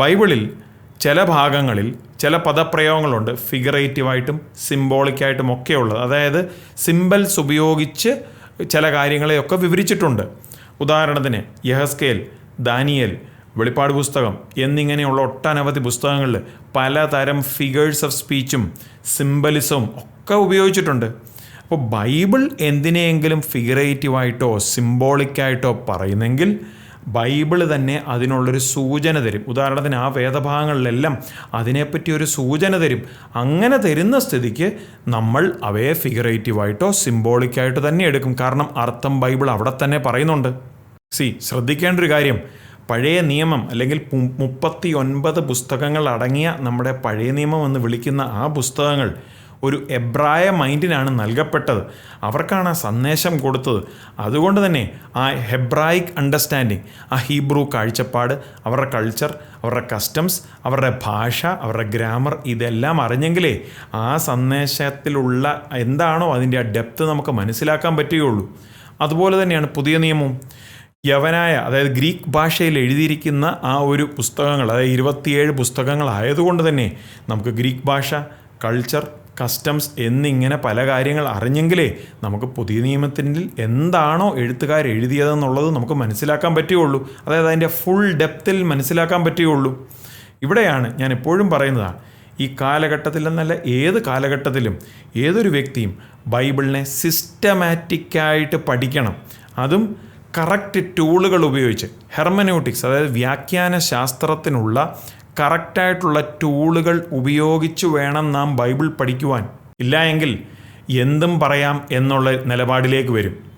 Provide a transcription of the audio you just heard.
ബൈബിളിൽ ചില ഭാഗങ്ങളിൽ ചില പദപ്രയോഗങ്ങളുണ്ട്. ഫിഗറേറ്റീവായിട്ടും സിംബോളിക്കായിട്ടും ഒക്കെ ഉള്ളത്. അതായത് സിംബൽസ് ഉപയോഗിച്ച് ചില കാര്യങ്ങളെയൊക്കെ വിവരിച്ചിട്ടുണ്ട്. ഉദാഹരണത്തിന് യഹസ്കേൽ ദാനിയൽ വെളിപ്പാട് പുസ്തകം എന്നിങ്ങനെയുള്ള ഒട്ടനവധി പുസ്തകങ്ങളിൽ പലതരം ഫിഗേഴ്സ് ഓഫ് സ്പീച്ചും സിംബലിസവും ഒക്കെ ഉപയോഗിച്ചിട്ടുണ്ട്. അപ്പോൾ ബൈബിൾ എന്തിനെയെങ്കിലും ഫിഗറേറ്റീവായിട്ടോ സിംബോളിക്കായിട്ടോ പറയുന്നെങ്കിൽ ബൈബിൾ തന്നെ അതിനുള്ളൊരു സൂചന തരും. ഉദാഹരണത്തിന് ആ വേദഭാഗങ്ങളിലെല്ലാം അതിനെപ്പറ്റി ഒരു സൂചന തരും. അങ്ങനെ തരുന്ന സ്ഥിതിക്ക് നമ്മൾ അവയെ ഫിഗറേറ്റീവായിട്ടോ സിംബോളിക്കായിട്ടോ തന്നെ എടുക്കും. കാരണം അർത്ഥം ബൈബിൾ അവിടെ തന്നെ പറയുന്നുണ്ട്. സി ശ്രദ്ധിക്കേണ്ട ഒരു കാര്യം. പഴയ നിയമം അല്ലെങ്കിൽ മുപ്പത്തി ഒൻപത് പുസ്തകങ്ങൾ അടങ്ങിയ നമ്മുടെ പഴയ നിയമം എന്ന് വിളിക്കുന്ന ആ പുസ്തകങ്ങൾ ഒരു എബ്രായ മൈൻഡിനാണ് നൽകപ്പെട്ടത്. അവർക്കാണ് ആ സന്ദേശം കൊടുത്തത്. അതുകൊണ്ട് തന്നെ ആ ഹെബ്രായിക് അണ്ടർസ്റ്റാൻഡിങ് ആ ഹീബ്രു കാഴ്ചപ്പാട് അവരുടെ കൾച്ചർ അവരുടെ കസ്റ്റംസ് അവരുടെ ഭാഷ അവരുടെ ഗ്രാമർ ഇതെല്ലാം അറിഞ്ഞെങ്കിലേ ആ സന്ദേശത്തിലുള്ള എന്താണോ അതിന്റെ ആ ഡെപ്ത് നമുക്ക് മനസ്സിലാക്കാൻ പറ്റുകയുള്ളൂ. അതുപോലെ തന്നെയാണ് പുതിയ നിയമവും. യവനായ അതായത് ഗ്രീക്ക് ഭാഷയിൽ എഴുതിയിരിക്കുന്ന ആ ഒരു പുസ്തകങ്ങൾ അതായത് ഇരുപത്തിയേഴ് പുസ്തകങ്ങളായതുകൊണ്ട് തന്നെ നമുക്ക് ഗ്രീക്ക് ഭാഷ കൾച്ചർ കസ്റ്റംസ് എന്നിങ്ങനെ പല കാര്യങ്ങൾ അറിഞ്ഞെങ്കിലേ നമുക്ക് പുതിയ നിയമത്തിൽ എന്താണോ എഴുത്തുകാർ എഴുതിയതെന്നുള്ളത് നമുക്ക് മനസ്സിലാക്കാൻ പറ്റുകയുള്ളൂ. അതായത് അതിന്റെ ഫുൾ ഡെപ്തിൽ മനസ്സിലാക്കാൻ പറ്റുകയുള്ളൂ. ഇവിടെയാണ് ഞാൻ എപ്പോഴും പറയുന്നതാണ് ഈ കാലഘട്ടത്തിൽ എന്നല്ല ഏത് കാലഘട്ടത്തിലും ഏതൊരു വ്യക്തിയും ബൈബിളിനെ സിസ്റ്റമാറ്റിക്കായിട്ട് പഠിക്കണം. അതും കറക്റ്റ് ടൂളുകൾ ഉപയോഗിച്ച് ഹെർമനോട്ടിക്സ് അതായത് വ്യാഖ്യാന ശാസ്ത്രത്തിനുള്ള കറക്റ്റായിട്ടുള്ള ടൂളുകൾ ഉപയോഗിച്ച് വേണം നാം ബൈബിൾ പഠിക്കുവാൻ. ഇല്ല എങ്കിൽ എന്തും പറയാം എന്നുള്ള നിലപാടിലേക്ക് വരും.